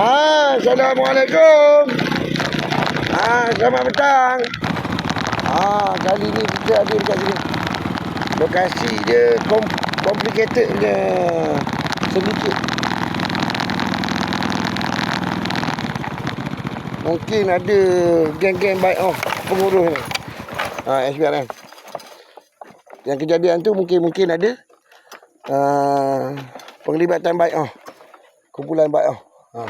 Ah, Assalamualaikum. Ah, selamat petang. Ah, kali ni kita ada dekat sini. Lokasi dia kom complicated punya sedikit. Mungkin ada geng-geng baik oh pengurus ni. Ah, kan. Yang kejadian tu mungkin mungkin ada uh, penglibatan baik oh. Kumpulan baik oh. Ha.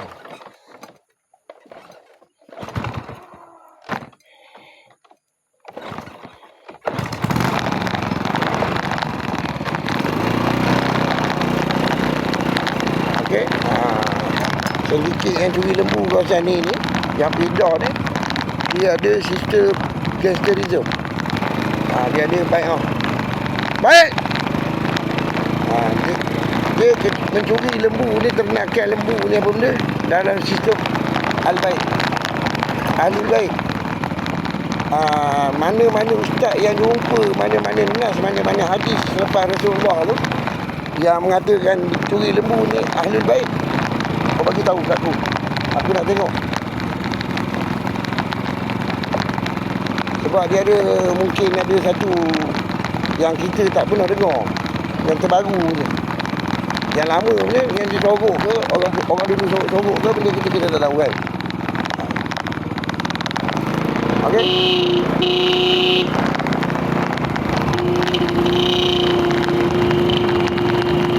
Okey. Ha. Sedikit yang curi lembu kawasan ni ni yang pindah ni dia ada sistem gangsterism. Ha, dia ada baik oh. Baik. Ha, dia, dia mencuri lembu ni ternakan lembu ni apa benda dalam sistem al-baik. Ahli baik. Ah, mana-mana ustaz yang jumpa mana-mana nas mana-mana hadis selepas Rasulullah tu yang mengatakan curi lembu ni ahli baik kau bagi tahu kat aku. Aku nak tengok. Sebab dia ada mungkin ada satu yang kita tak pernah dengar. Yang terbaru ni yang lama ni yang disorok ke orang orang dulu sorok ke benda kita kita tak tahu kan. Okey.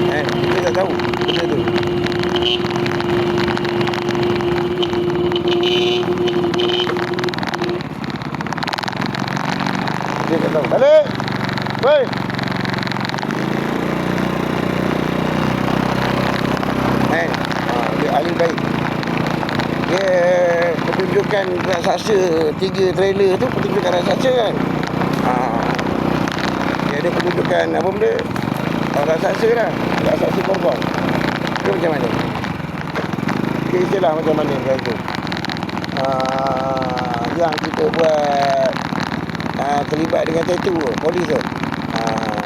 Eh, kita tak tahu benda tu. Kita tak tahu. Balik. Woi. Eh, ah, dia ahli baik. Dia pertunjukan raksasa tiga trailer tu pertunjukan raksasa kan. Ha. Dia ada pertunjukan apa benda? Oh, raksasa lah. Raksasa korban. Itu macam mana? Dia istilah macam mana kata itu. Uh, yang kita buat uh, terlibat dengan tattoo tu, polis tu. Uh,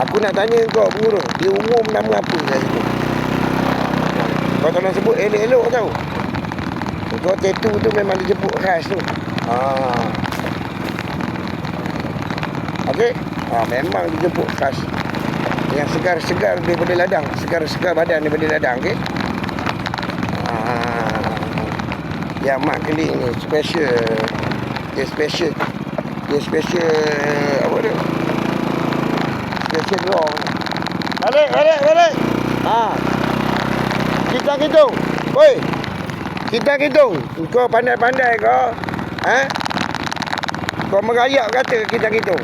aku nak tanya kau pengurus, dia umum nama apa kat situ? Kau nak sebut elok-elok tau. Kau tattoo tu memang dijemput khas tu. Ha. Okey. Ha, memang dijemput khas. Yang segar-segar daripada ladang. Segar-segar badan daripada ladang. Okey. Ha. Yang mak keling ni special. Dia special. Dia special apa tu? Special draw. Balik, balik, balik. Ha. Kita hitung. Woi. Kita hitung. Kau pandai-pandai kau. Ha? Kau merayak kata kita hitung.